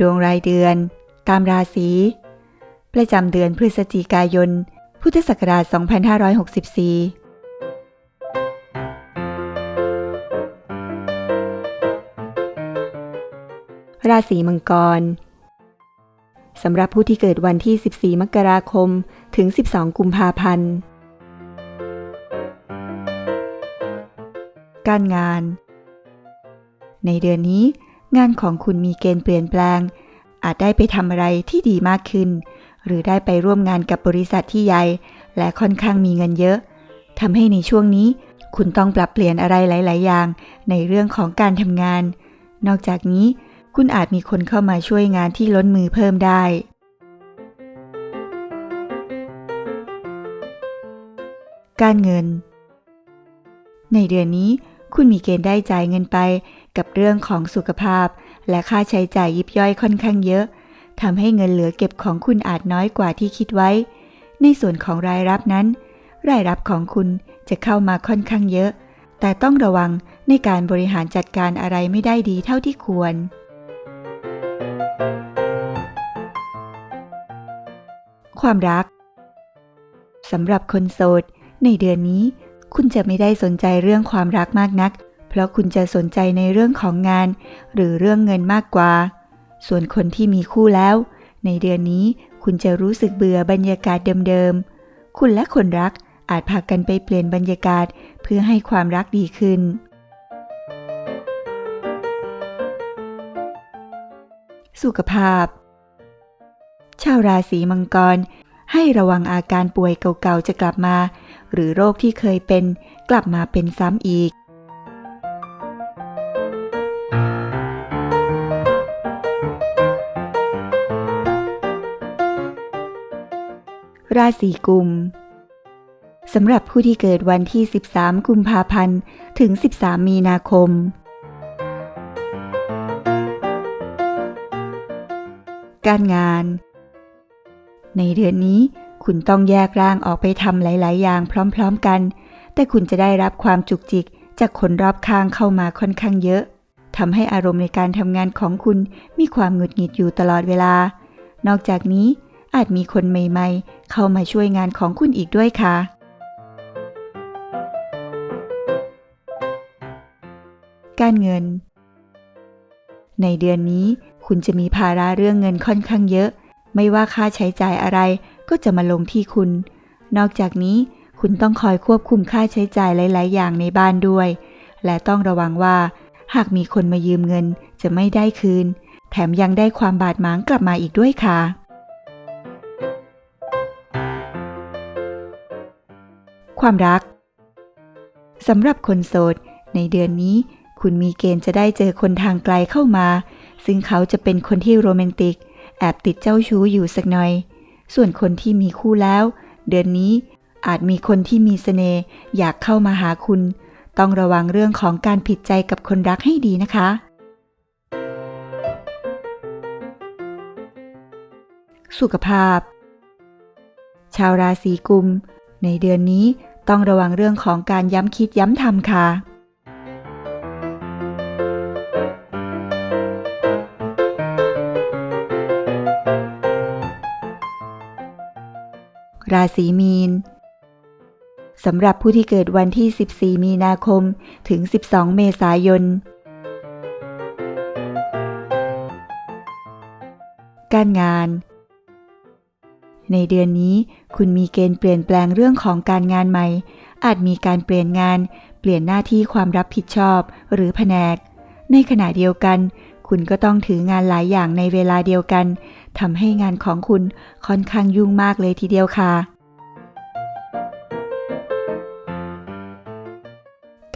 ดวงรายเดือน ตามราศี ประจำเดือนพฤศจิกายน พุทธศักราช 2564ราศีมังกร สำหรับผู้ที่เกิดวันที่ 14 มกราคม ถึง 12 กุมภาพันธ์ การงาน ในเดือนนี้ งานของคุณมีเกณฑ์เปลี่ยนแปลง อาจได้ไปทำอะไรที่ดีมากขึ้น หรือได้ไปร่วมงานกับบริษัทที่ใหญ่ และค่อนข้างมีเงินเยอะทำให้ในช่วงนี้ คุณต้องปรับเปลี่ยนอะไรหลาย ๆ อย่าง ในเรื่องของการทำงาน นอกจากนี้ คุณอาจมีคนเข้ามาช่วยงานที่ล้นมือเพิ่มได้การเงิน ในเดือนนี้ คุณมีเกณฑ์ได้จ่ายเงินไป กับเรื่องของสุขภาพ และค่าใช้จ่ายยิบย่อยค่อนข้างเยอะทำให้เงินเหลือเก็บของคุณอาจน้อยกว่าที่คิดไว้ ในส่วนของรายรับนั้น รายรับของคุณจะเข้ามาค่อนข้างเยอะ แต่ต้องระวังในการบริหารจัดการอะไรไม่ได้ดีเท่าที่ควร ความรักสำหรับคนโสด ในเดือนนี้ คุณจะไม่ได้สนใจเรื่องความรักมากนัก เพราะคุณจะสนใจในเรื่องของงาน หรือเรื่องเงินมากกว่า ส่วนคนที่มีคู่แล้ว ในเดือนนี้คุณจะรู้สึกเบื่อบรรยากาศเดิมๆ คุณและคนรักอาจพากันไปเปลี่ยนบรรยากาศเพื่อให้ความรักดีขึ้น สุขภาพ ชาวราศีมังกรให้ระวังอาการป่วยเก่าๆจะกลับมา หรือโรคที่เคยเป็นกลับมาเป็นซ้ำอีก ราศีกุมสำหรับผู้ที่เกิดวันที่ 13 กุมภาพันธ์ ถึง 13 มีนาคม การงาน ในเดือนนี้ คุณต้องแยกร่างออกไปทำหลาย ๆ อย่างพร้อม ๆ กัน แต่คุณจะได้รับความจุกจิกจากคนรอบข้างเข้ามาค่อนข้างเยอะทำให้อารมณ์ในการทำงานของคุณมีความหงุดหงิดอยู่ตลอดเวลา นอกจากนี้อาจมีคนใหม่ ๆ เข้ามาช่วยงานของคุณอีกด้วยค่ะ การเงิน ในเดือนนี้คุณจะมีภาระเรื่องเงินค่อนข้างเยอะ ไม่ว่าค่าใช้จ่ายอะไร ก็จะมาลงที่คุณ นอกจากนี้คุณต้องคอยควบคุมค่าใช้จ่ายหลาย ๆ อย่างในบ้านด้วย และต้องระวังว่า หากมีคนมายืมเงินจะไม่ได้คืน แถมยังได้ความบาดหมางกลับมาอีกด้วยค่ะ ความรักสำหรับคนโสด ในเดือนนี้ คุณมีเกณฑ์จะได้เจอคนทางไกลเข้ามา ซึ่งเขาจะเป็นคนที่โรแมนติก แอบติดเจ้าชู้อยู่สักหน่อย ส่วนคนที่มีคู่แล้ว เดือนนี้อาจมีคนที่มีเสน่ห์อยากเข้ามาหาคุณ ต้องระวังเรื่องของการผิดใจกับคนรักให้ดีนะคะ สุขภาพ ชาวราศีกุม ในเดือนนี้ต้องระวังเรื่องของการย้ำคิดย้ำทำค่ะ ราศีมีนสำหรับผู้ที่เกิดวันที่ 14 มีนาคม ถึง 12 เมษายน การงาน ในเดือนนี้คุณมีเกณฑ์เปลี่ยนแปลงเรื่องของการงานใหม่ อาจมีการเปลี่ยนงาน เปลี่ยนหน้าที่ความรับผิดชอบหรือแผนก ในขณะเดียวกัน คุณก็ต้องถืองานหลายอย่างในเวลาเดียวกันทำให้งานของคุณค่อนข้างยุ่งมากเลยทีเดียวค่ะ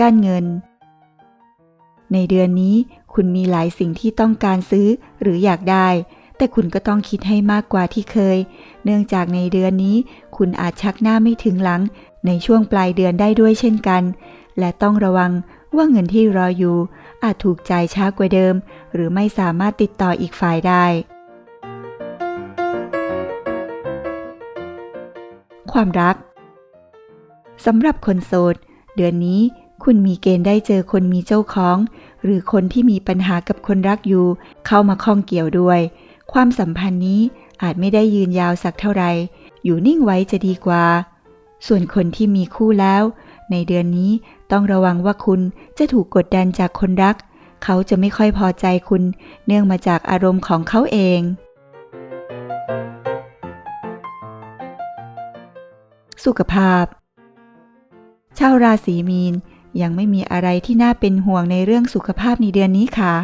การเงิน ในเดือนนี้คุณมีหลายสิ่งที่ต้องการซื้อหรืออยากได้ แต่คุณก็ต้องคิดให้มากกว่าที่เคย เนื่องจากในเดือนนี้ คุณอาจชักหน้าไม่ถึงหลัง ในช่วงปลายเดือนได้ด้วยเช่นกัน และต้องระวังว่าเงินที่รออยู่ อาจถูกใจช้ากว่าเดิม หรือไม่สามารถติดต่ออีกฝ่ายได้ ความรักสำหรับคนโสด เดือนนี้ คุณมีเกณฑ์ได้เจอคนมีเจ้าของ หรือคนที่มีปัญหากับคนรักอยู่ เข้ามาข้องเกี่ยวด้วย ความสัมพันธ์นี้อาจไม่ได้ยืนยาวสักเท่าไหร่อยู่นิ่งไว้จะดีกว่า ส่วนคนที่มีคู่แล้ว ในเดือนนี้ต้องระวังว่าคุณจะถูกกดดันจากคนรัก เขาจะไม่ค่อยพอใจคุณ เนื่องมาจากอารมณ์ของเขาเอง สุขภาพ ชาวราศีมีน ยังไม่มีอะไรที่น่าเป็นห่วงในเรื่องสุขภาพในเดือนนี้ค่ะ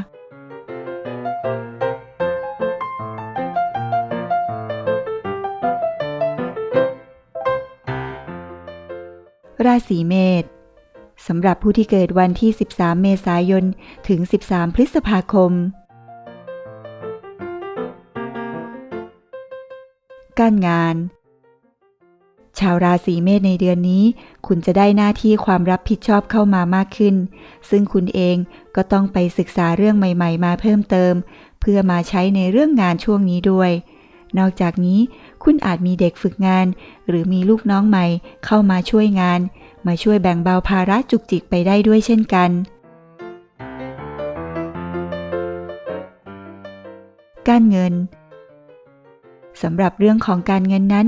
ราศีเมษสำหรับผู้ที่เกิดวันที่ 13 เมษายน ถึง 13 พฤษภาคม การงาน ชาวราศีเมษในเดือนนี้ คุณจะได้หน้าที่ความรับผิดชอบเข้ามามากขึ้น ซึ่งคุณเองก็ต้องไปศึกษาเรื่องใหม่ ๆ มาเพิ่มเติม เพื่อมาใช้ในเรื่องงานช่วงนี้ด้วย นอกจากนี้คุณอาจมีเด็กฝึกงาน หรือมีลูกน้องใหม่เข้ามาช่วยงาน มาช่วยแบ่งเบาภาระจุกจิกไปได้ด้วยเช่นกัน การเงินสำหรับเรื่องของการเงินนั้น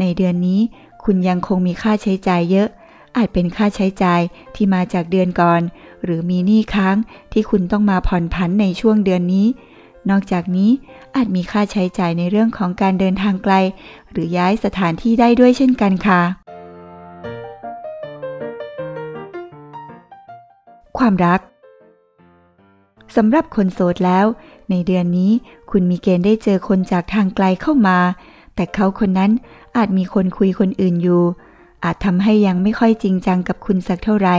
ในเดือนนี้ คุณยังคงมีค่าใช้จ่ายเยอะ อาจเป็นค่าใช้จ่ายที่มาจากเดือนก่อน หรือมีหนี้ค้างที่คุณต้องมาผ่อนผันในช่วงเดือนนี้ นอกจากนี้อาจมีค่าใช้จ่ายในเรื่องของการเดินทางไกล หรือย้ายสถานที่ได้ด้วยเช่นกันค่ะ ความรักสำหรับคนโสดแล้ว ในเดือนนี้คุณมีเกณฑ์ได้เจอคนจากทางไกลเข้ามา แต่เขาคนนั้นอาจมีคนคุยคนอื่นอยู่ อาจทำให้ยังไม่ค่อยจริงจังกับคุณสักเท่าไหร่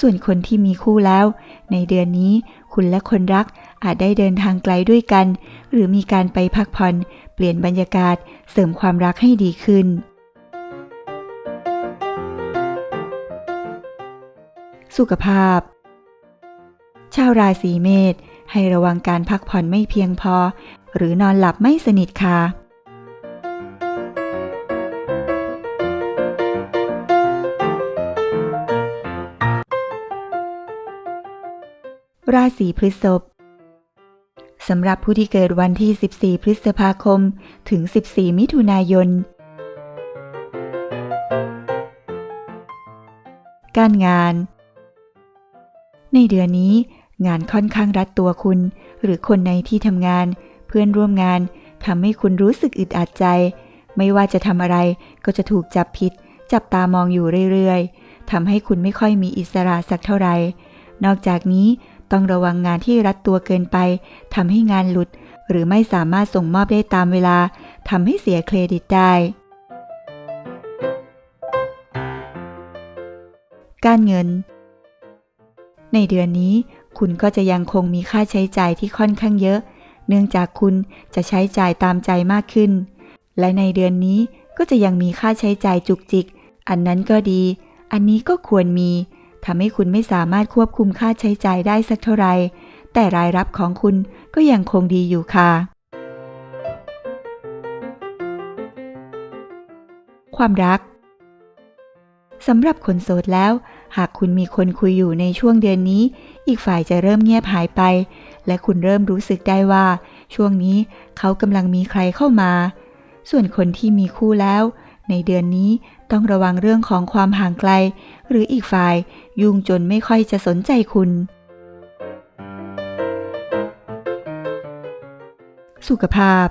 ส่วนคนที่มีคู่แล้ว ในเดือนนี้คุณและคนรักอาจได้เดินทางไกลด้วยกัน หรือมีการไปพักผ่อน เปลี่ยนบรรยากาศ เสริมความรักให้ดีขึ้น สุขภาพ ชาวราศีเมษให้ระวังการพักผ่อนไม่เพียงพอ หรือนอนหลับไม่สนิทค่ะ ราศีพฤษภสำหรับผู้ที่เกิดวันที่ 14 พฤษภาคม ถึง 14 มิถุนายน การงาน ในเดือนนี้ งานค่อนข้างรัดตัวคุณ หรือคนในที่ทำงาน เพื่อนร่วมงานทำให้คุณรู้สึกอึดอัดใจ ไม่ว่าจะทำอะไรก็จะถูกจับผิด จับตามองอยู่เรื่อยๆทำให้คุณไม่ค่อยมีอิสระสักเท่าไหร่นอกจากนี้ ต้องระวังงานที่รัดตัวเกินไปทำให้งานหลุด หรือไม่สามารถส่งมอบได้ตามเวลาทำให้เสียเครดิตได้ การเงิน ในเดือนนี้ คุณก็จะยังคงมีค่าใช้จ่ายที่ค่อนข้างเยอะ เนื่องจากคุณจะใช้จ่ายตามใจมากขึ้น และในเดือนนี้ก็จะยังมีค่าใช้จ่ายจุกจิก อันนั้นก็ดี อันนี้ก็ควรมี ทำให้คุณไม่สามารถควบคุมค่าใช้จ่ายได้สักเท่าไหร่แต่รายรับของคุณก็ยังคงดีอยู่ค่ะ ความรักสำหรับคนโสดแล้ว หากคุณมีคนคุยอยู่ในช่วงเดือนนี้ อีกฝ่ายจะเริ่มเงียบหายไป และคุณเริ่มรู้สึกได้ว่า ช่วงนี้เขากำลังมีใครเข้ามา ส่วนคนที่มีคู่แล้ว ในเดือนนี้ต้องระวังเรื่องของความห่างไกล หรืออีกฝ่ายยุ่งจนไม่ค่อยจะสนใจคุณ สุขภาพ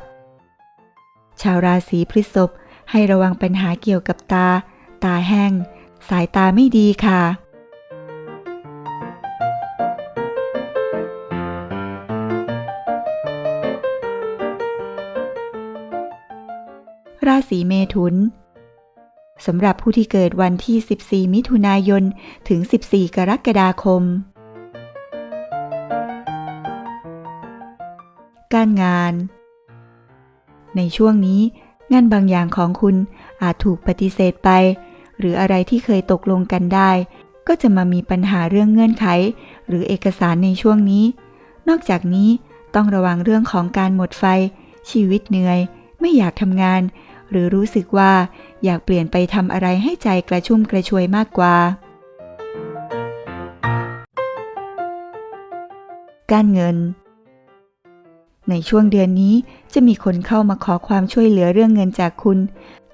ชาวราศีพฤษภให้ระวังปัญหาเกี่ยวกับตา ตาแห้ง สายตาไม่ดีค่ะราศีเมถุน สำหรับผู้ที่เกิดวันที่ 14 มิถุนายน ถึง 14 กรกฎาคม การงาน ในช่วงนี้ งานบางอย่างของคุณอาจถูกปฏิเสธไป หรืออะไรที่เคยตกลงกันได้ ก็จะมามีปัญหาเรื่องเงื่อนไข หรือเอกสารในช่วงนี้ นอกจากนี้ต้องระวังเรื่องของการหมดไฟ ชีวิตเหนื่อย ไม่อยากทำงาน หรือรู้สึกว่า อยากเปลี่ยนไปทำอะไรให้ใจกระชุ่มกระชวยมากกว่า การเงิน ในช่วงเดือนนี้จะมีคนเข้ามาขอความช่วยเหลือเรื่องเงินจากคุณ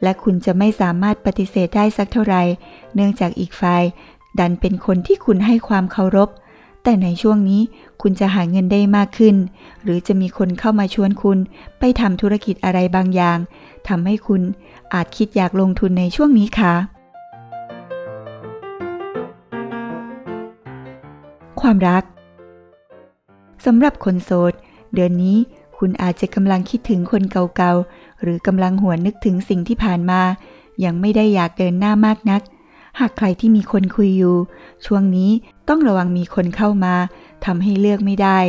และคุณจะไม่สามารถปฏิเสธได้สักเท่าไหร่ เนื่องจากอีกฝ่าย ดันเป็นคนที่คุณให้ความเคารพ แต่ในช่วงนี้คุณจะหาเงินได้มากขึ้น หรือจะมีคนเข้ามาชวนคุณไปทำธุรกิจอะไรบางอย่างทำให้คุณ อาจคิดอยากลงทุนในช่วงนี้ค่ะความรักสำหรับคนโสด เดือนนี้คุณอาจจะกำลังคิดถึงคนเก่าๆ หรือกำลังหวนนึกถึงสิ่งที่ผ่านมา ยังไม่ได้อยากเดินหน้ามากนัก หากใครที่มีคนคุยอยู่ ช่วงนี้ต้องระวังมีคนเข้ามาทำให้เลือกไม่ได้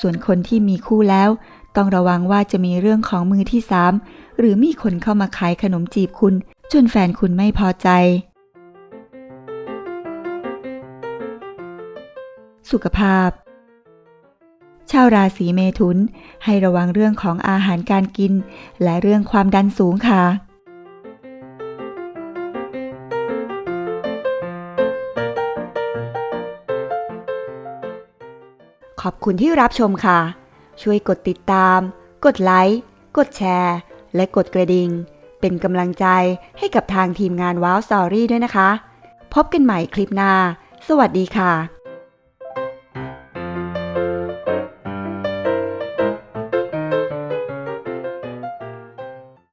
ส่วนคนที่มีคู่แล้ว ต้องระวังว่าจะมีเรื่องของมือที่สาม หรือมีคนเข้ามาขายขนมจีบคุณ จนแฟนคุณไม่พอใจ สุขภาพ ชาวราศีเมถุน ให้ระวังเรื่องของอาหารการกิน และเรื่องความดันสูงค่ะขอบคุณที่รับชมค่ะ ช่วยกดติดตาม กดไลค์ กดแชร์ และกดกระดิ่ง เป็นกำลังใจให้กับทางทีมงานว้าวสตอรี่ด้วยนะคะ พบกันใหม่คลิปหน้า สวัสดีค่ะ